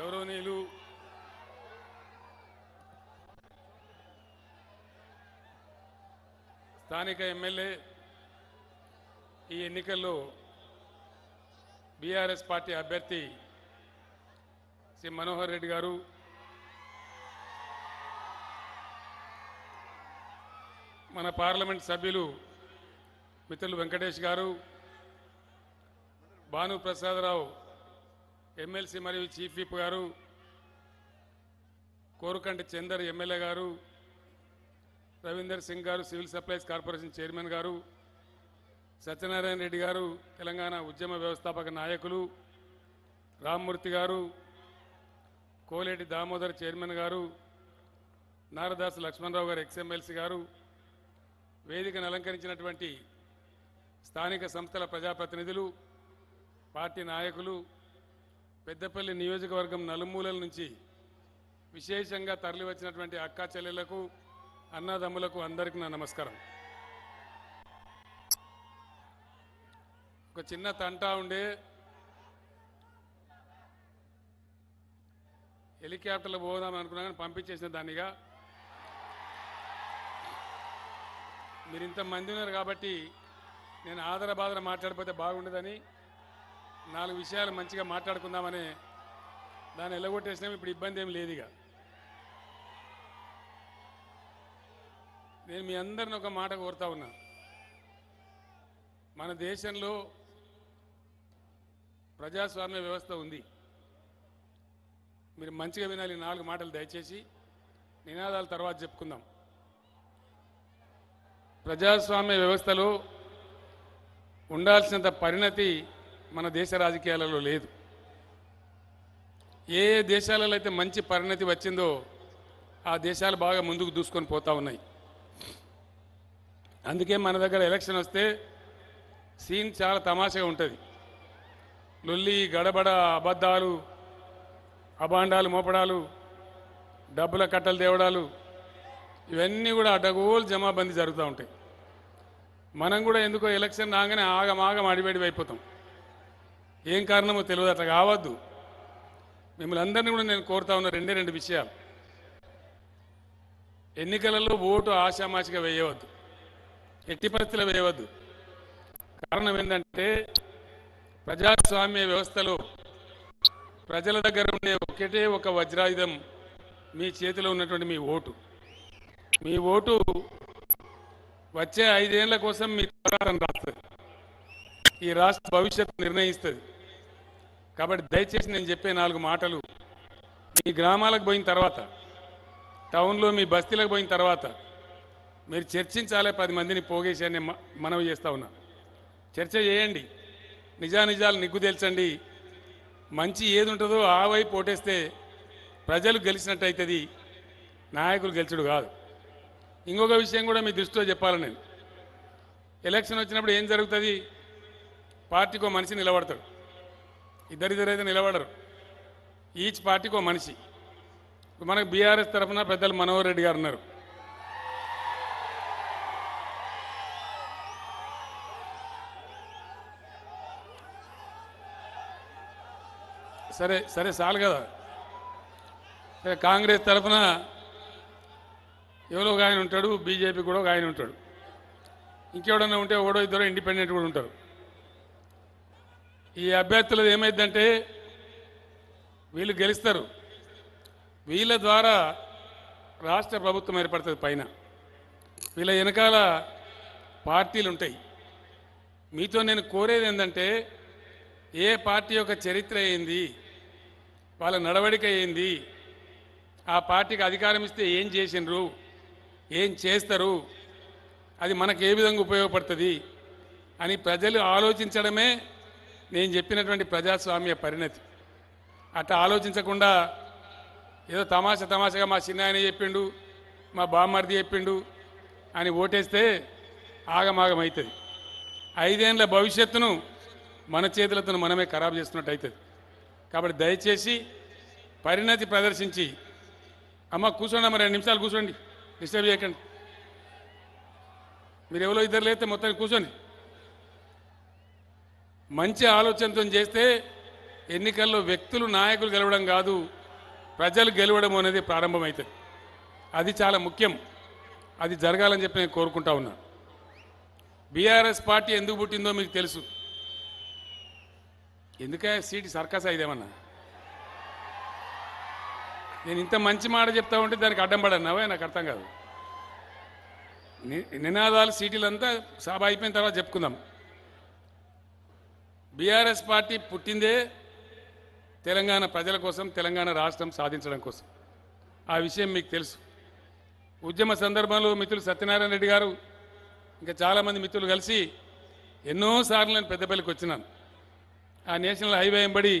గౌరవనీయులు స్థానిక ఎమ్మెల్యే ఈ ఎన్నికల్లో బీఆర్ఎస్ పార్టీ అభ్యర్థి శ్రీ మనోహర్ రెడ్డి గారు. మన పార్లమెంట్ సభ్యులు మిత్రులు వెంకటేష్ గారు భానుప్రసాదరావు ఎమ్మెల్సీ మరియు చీఫ్ విప్ గారు కోరుకంటి చందర్ ఎమ్మెల్యే గారు రవీందర్ సింగ్ గారు సివిల్ సప్లైస్ కార్పొరేషన్ చైర్మన్ గారు సత్యనారాయణ రెడ్డి గారు తెలంగాణ ఉద్యమ వ్యవస్థాపక నాయకులు రామ్మూర్తి గారు కోలేటి దామోదర్ చైర్మన్ గారు నారదాస్ లక్ష్మణరావు గారు ఎక్స్ఎమ్మెల్సీ గారు వేదికను అలంకరించినటువంటి స్థానిక సంస్థల ప్రజాప్రతినిధులు పార్టీ నాయకులు పెద్దపల్లి నియోజకవర్గం నలుమూలల నుంచి విశేషంగా తరలి వచ్చినటువంటి అక్కా చెల్లెలకు అన్నదమ్ములకు అందరికీ నా నమస్కారం. ఒక చిన్న తంటా ఉండే హెలికాప్టర్లో పోదాం అనుకున్నా కానీ పంపించేసిన దానిగా మీరు ఇంతమంది ఉన్నారు కాబట్టి నేను ఆదర బాదర మాట్లాడిపోతే బాగుండదని నాలుగు విషయాలు మంచిగా మాట్లాడుకుందామని దాన్ని ఎలగొట్టేసినాం. ఇప్పుడు ఇబ్బంది ఏం లేదు ఇక. నేను మీ అందరిని ఒక మాట కోరుతా ఉన్నా. మన దేశంలో ప్రజాస్వామ్య వ్యవస్థ ఉంది. మీరు మంచిగా వినాలి నాలుగు మాటలు దయచేసి. నినాదాల తర్వాత చెప్పుకుందాం. ప్రజాస్వామ్య వ్యవస్థలో ఉండాల్సినంత పరిణతి మన దేశ రాజకీయాలలో లేదు. ఏ ఏ దేశాలలో అయితే మంచి పరిణతి వచ్చిందో ఆ దేశాలు బాగా ముందుకు దూసుకొని పోతూ ఉన్నాయి. అందుకే మన దగ్గర ఎలక్షన్ వస్తే సీన్ చాలా తమాషగా ఉంటుంది. లొల్లి గడబడ అబద్ధాలు అబాండాలు మోపడాలు డబ్బుల కట్టలు తేవడాలు ఇవన్నీ కూడా అడ్డగోలు జమాబందీ జరుగుతూ ఉంటాయి. మనం కూడా ఎందుకో ఎలక్షన్ రాగానే ఆగమాగం అడివేడివైపోతాం అయిపోతాం ఏం కారణమో తెలియదు అట్లా కావద్దు. మిమ్మల్ని అందరినీ కూడా నేను కోరుతా ఉన్న రెండే రెండు విషయాలు. ఎన్నికలలో ఓటు ఆశామాషిగా వేయవద్దు. ఎట్టి పరిస్థితుల్లో వేయవద్దు. కారణం ఏంటంటే ప్రజాస్వామ్య వ్యవస్థలో ప్రజల దగ్గర ఉండే ఒకటే ఒక వజ్రాయుధం మీ చేతిలో ఉన్నటువంటి మీ ఓటు. మీ ఓటు వచ్చే ఐదేళ్ళ కోసం మీ పోరాటం రాస్తుంది. ఈ రాష్ట్ర భవిష్యత్తు నిర్ణయిస్తుంది. కాబట్టి దయచేసి నేను చెప్పే నాలుగు మాటలు. మీ గ్రామాలకు పోయిన తర్వాత టౌన్లో మీ బస్తీలకు పోయిన తర్వాత మీరు చర్చించాలే పది మందిని పోగేసి అని మనవి చేస్తా ఉన్నా. చర్చ చేయండి. నిజానిజాలు నిగ్గు తెల్చండి. మంచి ఏది ఉంటుందో ఆ వైపు ఓటేస్తే ప్రజలు గెలిచినట్టు అవుతుంది నాయకులు గెలిచడు కాదు. ఇంకొక విషయం కూడా మీ దృష్టిలో చెప్పాలి నేను. ఎలక్షన్ వచ్చినప్పుడు ఏం జరుగుతుంది? పార్టీకి మనిషి నిలబడతాడు. ఇద్దరిద్దరైతే నిలబడరు. ఈచ్ పార్టీకి ఒక మనిషి మనకు బీఆర్ఎస్ తరఫున పెద్దలు మనోహర్ రెడ్డి గారు ఉన్నారు. సరే సరే చాలు కదా. సరే కాంగ్రెస్ తరఫున ఎవరో ఒక ఆయన ఉంటాడు బీజేపీ కూడా ఒక ఆయన ఉంటాడు. ఇంకెవడన్నా ఉంటే ఒకడో ఇద్దరు ఇండిపెండెంట్ కూడా ఉంటారు. ఈ అభ్యర్థులు ఏమైందంటే వీళ్ళు గెలుస్తారు. వీళ్ళ ద్వారా రాష్ట్ర ప్రభుత్వం ఏర్పడుతుంది పైన. వీళ్ళ వెనకాల పార్టీలు ఉంటాయి. మీతో నేను కోరేది ఏంటంటే ఏ పార్టీ యొక్క చరిత్ర ఏంది వాళ్ళ నడవడిక ఏంది ఆ పార్టీకి అధికారం ఇస్తే ఏం చేసిండ్రు ఏం చేస్తారు అది మనకు ఏ విధంగా ఉపయోగపడుతుంది అని ప్రజలు ఆలోచించడమే నేను చెప్పినటువంటి ప్రజాస్వామ్య పరిణతి. అట్లా ఆలోచించకుండా ఏదో తమాషా తమాషగా మా చిన్న ఆయన చెప్పిండు మా బామ్మర్ది చెప్పిండు అని ఓటేస్తే ఆగమాగం అవుతుంది ఐదేళ్ళ భవిష్యత్తును మన చేతులతో మనమే ఖరాబు చేస్తున్నట్టు అవుతుంది కాబట్టి దయచేసి పరిణతి ప్రదర్శించి అమ్మ కూర్చోండి అమ్మ రెండు నిమిషాలు కూర్చోండి డిస్టర్బ్ చేయకండి. మీరు ఎవరో ఇద్దరు లేతే మొత్తం కూర్చోండి. మంచి ఆలోచనతో చేస్తే ఎన్నికల్లో వ్యక్తులు నాయకులు గెలవడం కాదు ప్రజలు గెలవడం అనేది ప్రారంభమవుతుంది. అది చాలా ముఖ్యం. అది జరగాలని చెప్పి నేను కోరుకుంటా ఉన్నాను బీఆర్ఎస్ పార్టీ ఎందుకు పుట్టిందో మీకు తెలుసు. ఎందుకే సీటు సర్కస్ అయిదేమన్నా? నేను ఇంత మంచి మాట చెప్తా ఉంటే దానికి అడ్డం పడన్నావే? నాకు అర్థం కాదు. ని- నినాదాలు సీటీలంతా సభ అయిపోయిన తర్వాత చెప్పుకుందాం. బీఆర్ఎస్ పార్టీ పుట్టిందే తెలంగాణ ప్రజల కోసం తెలంగాణ రాష్ట్రం సాధించడం కోసం. ఆ విషయం మీకు తెలుసు. ఉద్యమ సందర్భంలో మిత్రులు సత్యనారాయణ రెడ్డి గారు ఇంకా చాలామంది మిత్రులు కలిసి ఎన్నోసార్లు నేను పెద్దపల్లికి వచ్చినాను. ఆ నేషనల్ హైవే ఎంబడి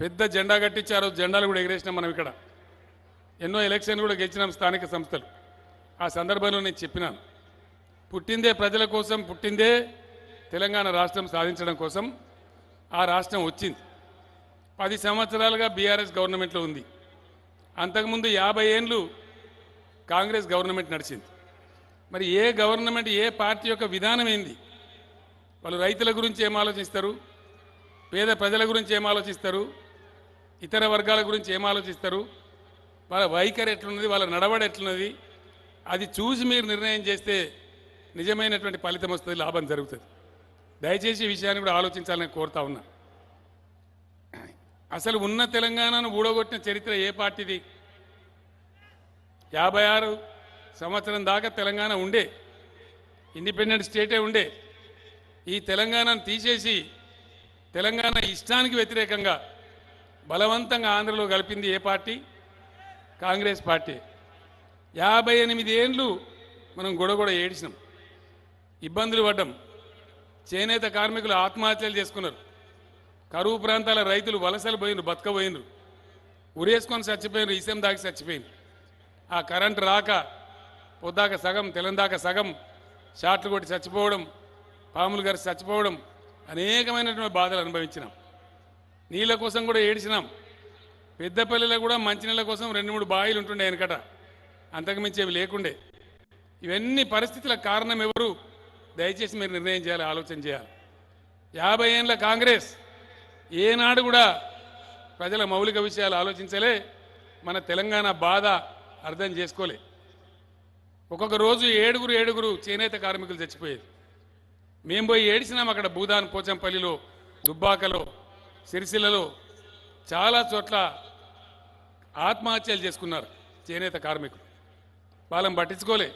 పెద్ద జెండా కట్టించారు జెండాలు కూడా ఎగరేసినాం మనం ఇక్కడ. ఎన్నో ఎలక్షన్ కూడా గెలిచినాం స్థానిక సంస్థలు. ఆ సందర్భంలో నేను చెప్పినాను. పుట్టిందే ప్రజల కోసం పుట్టిందే తెలంగాణ రాష్ట్రం సాధించడం కోసం ఆ రాష్ట్రం వచ్చింది. పది సంవత్సరాలుగా బీఆర్ఎస్ గవర్నమెంట్లో ఉంది. అంతకుముందు యాభై ఏండ్లు కాంగ్రెస్ గవర్నమెంట్ నడిచింది. మరి ఏ గవర్నమెంట్ ఏ పార్టీ యొక్క విధానం ఏంది? వాళ్ళు రైతుల గురించి ఏం ఆలోచిస్తారు? పేద ప్రజల గురించి ఏం ఆలోచిస్తారు? ఇతర వర్గాల గురించి ఏం ఆలోచిస్తారు? వాళ్ళ వైఖరి ఎట్లున్నది? వాళ్ళ నడవడి ఎట్లున్నది? అది చూసి మీరు నిర్ణయం చేస్తే నిజమైనటువంటి ఫలితం వస్తుంది లాభం జరుగుతుంది. దయచేసి ఈ విషయాన్ని కూడా ఆలోచించాలని కోరుతా ఉన్నా. అసలు ఉన్న తెలంగాణను ఊడగొట్టిన చరిత్ర ఏ పార్టీది? యాభై ఆరు సంవత్సరం దాకా తెలంగాణ ఉండే ఇండిపెండెంట్ స్టేటే ఉండే. ఈ తెలంగాణను తీసేసి తెలంగాణ ఇష్టానికి వ్యతిరేకంగా బలవంతంగా ఆంధ్రలో కలిపింది ఏ పార్టీ? కాంగ్రెస్ పార్టీ. యాభై ఎనిమిది ఏండ్లు మనం గొడగొడ ఏడిచినాం. ఇబ్బందులు పడ్డాం. చేనేత కార్మికులు ఆత్మహత్యలు చేసుకున్నారు. కరువు ప్రాంతాల రైతులు వలసలు పోయినరు బతకపోయినరు ఉరేసుకొని చచ్చిపోయినరు ఇసం దాకి చచ్చిపోయింది ఆ కరెంటు రాక పొద్దాక సగం తెలందాక సగం షాట్లు కొట్టి చచ్చిపోవడం పాములు గారి చచ్చిపోవడం అనేకమైనటువంటి బాధలు అనుభవించినాం. నీళ్ళ కోసం కూడా ఏడిచినాం. పెద్దపల్లిలో కూడా మంచినీళ్ళ కోసం రెండు మూడు బాయిలు ఉంటుండే వెనకట. అంతకుమించి అవి లేకుండే. ఇవన్నీ పరిస్థితుల కారణం ఎవరు? దయచేసి మీరు నిర్ణయం చేయాలి ఆలోచన చేయాలి. యాభై ఏళ్ళ కాంగ్రెస్ ఏనాడు కూడా ప్రజల మౌలిక విషయాలు ఆలోచించలే మన తెలంగాణ బాధ అర్థం చేసుకోలే. ఒక్కొక్క రోజు ఏడుగురు ఏడుగురు చేనేత కార్మికులు చచ్చిపోయేది. మేము పోయి ఏడిచినాం అక్కడ భూదాన్ పోచంపల్లిలో దుబ్బాకలో సిరిసిల్లలో. చాలా చోట్ల ఆత్మహత్యలు చేసుకున్నారు చేనేత కార్మికులు. వాళ్ళని పట్టించుకోలే.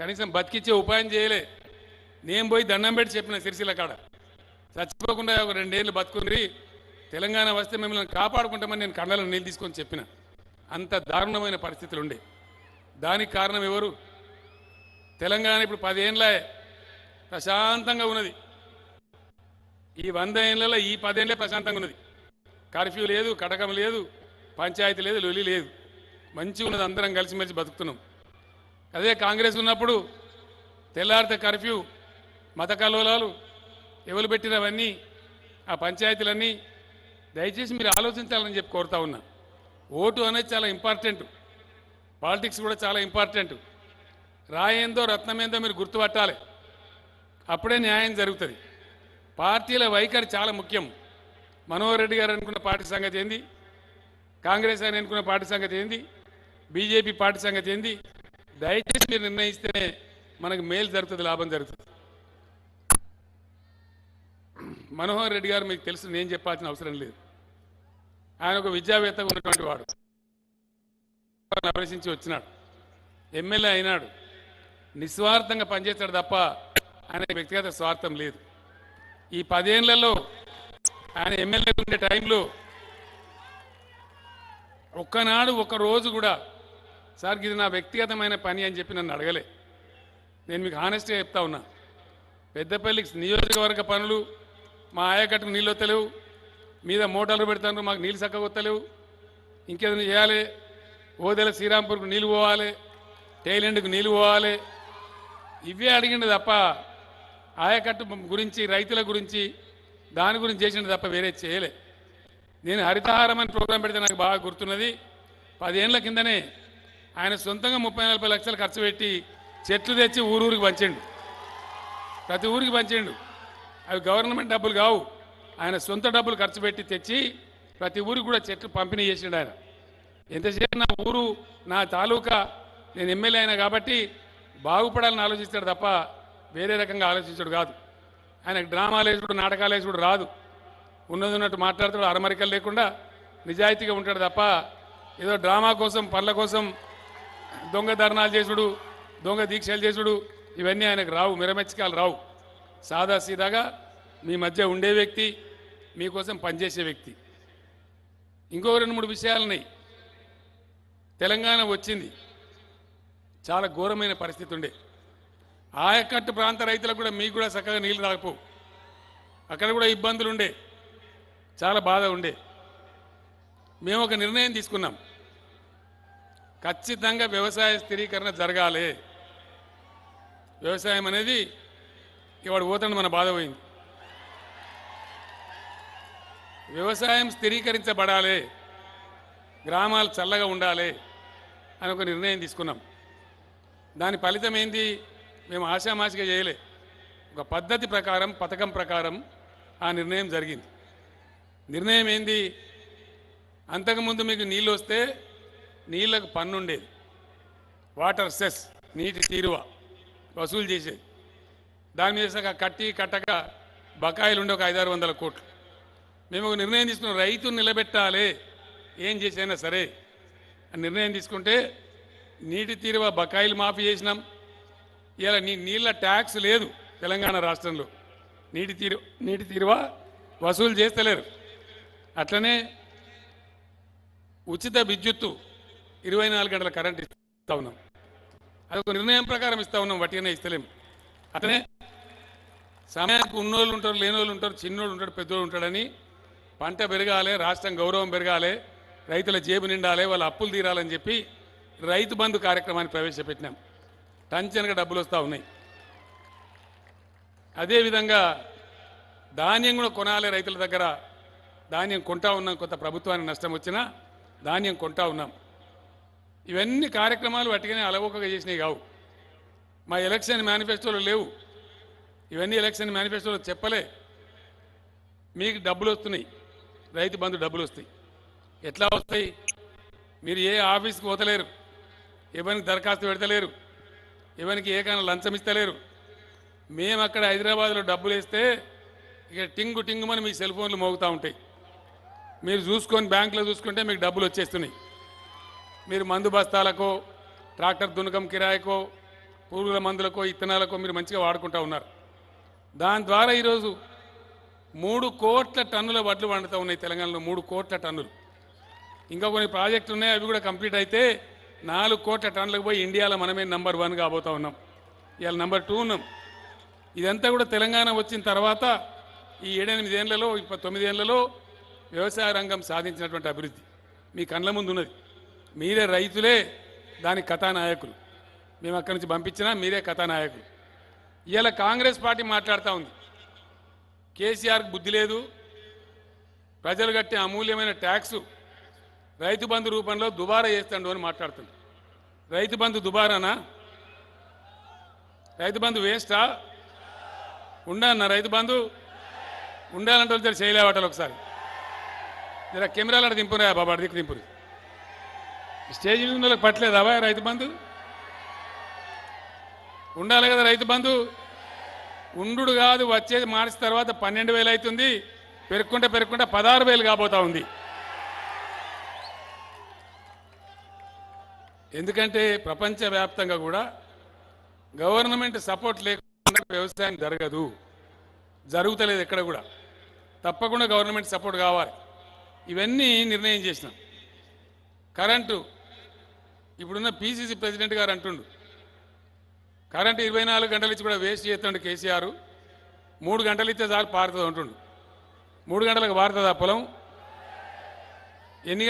కనీసం బతికిచ్చే ఉపాయం చేయలే. నేను పోయి దండం పెట్టి చెప్పిన సిరిసిల కాడ. చచ్చిపోకుండా ఒక రెండేళ్ళు బతుకుని తెలంగాణ వస్తే మిమ్మల్ని కాపాడుకుంటామని నేను కళ్ళలో నీళ్ళు తీసుకొని చెప్పిన. అంత దారుణమైన పరిస్థితులు ఉండే. దానికి కారణం ఎవరు? తెలంగాణ ఇప్పుడు పదేళ్ళ ప్రశాంతంగా ఉన్నది. ఈ వంద ఏళ్ళలో ఈ పదేళ్ళే ప్రశాంతంగా ఉన్నది. కర్ఫ్యూ లేదు కటకం లేదు పంచాయతీ లేదు లొలి లేదు. మంచిగా ఉన్నది అందరం కలిసిమెలిసి బతుకుతున్నాం. అదే కాంగ్రెస్ ఉన్నప్పుడు తెల్లారితే కర్ఫ్యూ మత కలవలాలు ఎవరు పెట్టినవన్నీ ఆ పంచాయతీలన్నీ దయచేసి మీరు ఆలోచించాలని చెప్పి కోరుతా ఉన్నా. ఓటు అనేది చాలా ఇంపార్టెంట్. పాలిటిక్స్ కూడా చాలా ఇంపార్టెంట్. రాయేందో రత్నమేందో మీరు గుర్తుపట్టాలి. అప్పుడే న్యాయం జరుగుతుంది. పార్టీల వైఖరి చాలా ముఖ్యం. మనోహర్ రెడ్డి గారు అనుకున్న పార్టీ సంగతి ఏంది? కాంగ్రెస్ ఆయన అనుకున్న పార్టీ సంగతి ఏంది? బీజేపీ పార్టీ సంగతి ఏంది? దయచేసి మీరు నిర్ణయిస్తేనే మనకు మేలు జరుగుతుంది లాభం జరుగుతుంది. మనోహర్ రెడ్డి గారు మీకు తెలుసు నేను చెప్పాల్సిన అవసరం లేదు. ఆయన ఒక విద్యావేత్తగా ఉన్నటువంటి వాడు. అభిలషించి వచ్చినాడు. ఎమ్మెల్యే అయినాడు. నిస్వార్థంగా పనిచేస్తాడు తప్ప ఆయన వ్యక్తిగత స్వార్థం లేదు. ఈ పదేళ్ళలో ఆయన ఎమ్మెల్యే ఉండే టైంలో ఒక్కనాడు ఒక్క రోజు కూడా సార్ ఇది నా వ్యక్తిగతమైన పని అని చెప్పి నన్ను అడగలే. నేను మీకు హానెస్ట్గా చెప్తా ఉన్నా. పెద్దపల్లికి నియోజకవర్గ పనులు మా ఆయకట్టుకు నీళ్ళు వస్తలేవు. మీద మోటార్లు పెడతాను మాకు నీళ్ళు చక్కగా వస్తలేవు. ఇంకేదైనా చేయాలి? ఓదెల శ్రీరాంపూర్కు నీళ్ళు పోవాలి టైలెండ్కు నీళ్ళు పోవాలి. ఇవే అడిగిండు తప్ప ఆయకట్టు గురించి రైతుల గురించి దాని గురించి చేసిండు తప్ప వేరే చేయలే. నేను హరితహారం అని ప్రోగ్రాం పెడితే నాకు బాగా గుర్తున్నది. పదేళ్ళ కిందనే ఆయన సొంతంగా ముప్పై నలభై లక్షలు ఖర్చు పెట్టి చెట్లు తెచ్చి ఊరూరికి పంచిండు. ప్రతి ఊరికి పంచిండు. అవి గవర్నమెంట్ డబ్బులు కావు. ఆయన సొంత డబ్బులు ఖర్చు పెట్టి తెచ్చి ప్రతి ఊరికి కూడా చెట్లు పంపిణీ చేసిండు ఆయన. ఎంతసేపు నా ఊరు నా తాలూకా నేను ఎమ్మెల్యే అయినా కాబట్టి బాగుపడాలని ఆలోచిస్తాడు తప్ప వేరే రకంగా ఆలోచించడు కాదు. ఆయనకు డ్రామాలు వేసుడు నాటకాలు వేసుడు రాదు. ఉన్నది ఉన్నట్టు మాట్లాడతాడు అరమరికలు లేకుండా నిజాయితీగా ఉంటాడు తప్ప ఏదో డ్రామా కోసం పనుల కోసం దొంగ ధర్నాలు చేసుడు దొంగ దీక్షలు చేసుడు ఇవన్నీ ఆయనకు రావు మిరమెచ్చకాలు రావు. సాదా సీదాగా మీ మధ్య ఉండే వ్యక్తి మీకోసం పనిచేసే వ్యక్తి. ఇంకో రెండు మూడు విషయాలున్నాయి తెలంగాణ వచ్చింది. చాలా ఘోరమైన పరిస్థితి ఉండే. ఆయకట్టు ప్రాంత రైతులకు కూడా మీకు కూడా చక్కగా నీళ్ళు రాకపోవు అక్కడ కూడా ఇబ్బందులు ఉండే. చాలా బాధ ఉండే. మేము ఒక నిర్ణయం తీసుకున్నాం. ఖచ్చితంగా వ్యవసాయ స్థిరీకరణ జరగాలి. వ్యవసాయం అనేది ఇవాడు పోతాడు మన బాధ పోయింది. వ్యవసాయం స్థిరీకరించబడాలి. గ్రామాలు చల్లగా ఉండాలి అని ఒక నిర్ణయం తీసుకున్నాం. దాని ఫలితం ఏంది? మేము ఆశామాషిగా చేయలే. ఒక పద్ధతి ప్రకారం పథకం ప్రకారం ఆ నిర్ణయం జరిగింది. నిర్ణయం ఏంది? అంతకుముందు మీకు నీళ్ళు వస్తే నీళ్ళకు పన్ను ఉండేది వాటర్ సెస్ నీటి తీరువ వసూలు చేసేది. దాని మీద కట్టి కట్టక బకాయిలు ఉండే ఒక ఐదారు వందల కోట్లు. మేము ఒక నిర్ణయం తీసుకున్నాం రైతును నిలబెట్టాలి. ఏం చేసైనా సరే. నిర్ణయం తీసుకుంటే నీటి తీరువ బకాయిలు మాఫీ చేసినాం. ఇలా నీ నీళ్ళ ట్యాక్స్ లేదు తెలంగాణ రాష్ట్రంలో. నీటి తీరు నీటి తీరువ వసూలు చేస్తలేరు. అట్లనే ఉచిత విద్యుత్తు ఇరవై నాలుగు గంటల కరెంట్ ఇస్తా ఉన్నాం. అదొక నిర్ణయం ప్రకారం ఇస్తా ఉన్నాం వట్టిగానే ఇస్తలేము అట్లనే సమయానికి ఉన్నోళ్ళు ఉంటారు లేనోళ్ళు ఉంటారు చిన్నోళ్ళు ఉంటాడు పెద్దోళ్ళు ఉంటాడని పంట పెరగాలి రాష్ట్రం గౌరవం పెరగాలి రైతుల జేబు నిండాలి వాళ్ళ అప్పులు తీరాలని చెప్పి రైతు బంధు కార్యక్రమాన్ని ప్రవేశపెట్టినాం. టంచనగా డబ్బులు వస్తూ ఉన్నాయి. అదేవిధంగా ధాన్యం కూడా కొనాలి రైతుల దగ్గర. ధాన్యం కొంటా ఉన్నాం కొంత ప్రభుత్వానికి నష్టం వచ్చినా ధాన్యం కొంటా ఉన్నాం. ఇవన్నీ కార్యక్రమాలు వాటికనే అలవోకగా చేసినవి కావు. మా ఎలక్షన్ మేనిఫెస్టోలో లేవు. ఇవన్నీ ఎలక్షన్ మేనిఫెస్టోలో చెప్పలే. మీకు డబ్బులు వస్తున్నాయి. రైతు బంధు డబ్బులు వస్తాయి. ఎట్లా వస్తాయి? మీరు ఏ ఆఫీస్కి పోతలేరు. ఎవరికి దరఖాస్తు పెడతలేరు. ఎవరికి ఏకైనా లంచం ఇస్తలేరు. మేము అక్కడ హైదరాబాద్లో డబ్బులు వేస్తే ఇక టింగు టింగుమని మీ సెల్ ఫోన్లు మోగుతూ ఉంటాయి. మీరు చూసుకొని బ్యాంకులో చూసుకుంటే మీకు డబ్బులు వచ్చేస్తున్నాయి. మీరు మందు బస్తాలకో ట్రాక్టర్ దునకం కిరాయికో పురుగుల మందులకో ఇత్తనాలకో మీరు మంచిగా వాడుకుంటా ఉన్నారు. దాని ద్వారా ఈరోజు మూడు కోట్ల టన్నుల వడ్లు పండుతూ ఉన్నాయి తెలంగాణలో మూడు కోట్ల టన్నులు. ఇంకా కొన్ని ప్రాజెక్టులు ఉన్నాయి అవి కూడా కంప్లీట్ అయితే నాలుగు కోట్ల టన్నులకు పోయి ఇండియాలో మనమే నెంబర్ వన్ కాబోతా ఉన్నాం. ఇవాళ నెంబర్ టూ ఉన్నాం. ఇదంతా కూడా తెలంగాణ వచ్చిన తర్వాత ఈ ఏడెనిమిదేళ్ళలో ఇప్ప తొమ్మిదేళ్ళలో వ్యవసాయ రంగం సాధించినటువంటి అభివృద్ధి మీ కండ్ల ముందు ఉన్నది. మీరే రైతులే దాని కథానాయకులు. మేము అక్కడి నుంచి పంపించినా మీరే కథానాయకులు. ఇలా కాంగ్రెస్ పార్టీ మాట్లాడుతూ ఉంది. కేసీఆర్కి బుద్ధి లేదు. ప్రజలు కట్టే అమూల్యమైన ట్యాక్స్ రైతు బంధు రూపంలో దుబారా చేస్తాడు అని మాట్లాడుతుంది. రైతు బంధు దుబారానా? రైతు బంధు వేస్టా? ఉండన్న రైతు బంధు? ఉండాలంటే వచ్చారు చేయలేవటాలు ఒకసారి. జర కెమెరాలు దింపురా బాబా దిక్కు దింపురు. స్టేజ్ మీద పట్టలేదా రైతు బంధు? ఉండాలి కదా రైతు బంధు? ఉండు కాదు వచ్చేది మార్చి తర్వాత పన్నెండు వేలు అవుతుంది. పెరుక్కుంటే పెరుక్కుంటే పదహారు వేలు కాబోతా ఉంది. ఎందుకంటే ప్రపంచవ్యాప్తంగా కూడా గవర్నమెంట్ సపోర్ట్ లేకుండా వ్యవసాయం జరగదు. జరుగుతలేదు ఎక్కడ కూడా. తప్పకుండా గవర్నమెంట్ సపోర్ట్ కావాలి. ఇవన్నీ నిర్ణయం చేసినాం. కరెంటు ఇప్పుడున్న పీసీసీ ప్రెసిడెంట్ గారు అంటుండు కరెంటు ఇరవై నాలుగు గంటలు ఇచ్చి కూడా వేస్ట్ చేస్తుండే కేసీఆర్. మూడు గంటలు ఇస్తే చాలు పారుతుంది అంటుండు. మూడు గంటలకు పారుతుంది ఆ పొలం? ఎన్ని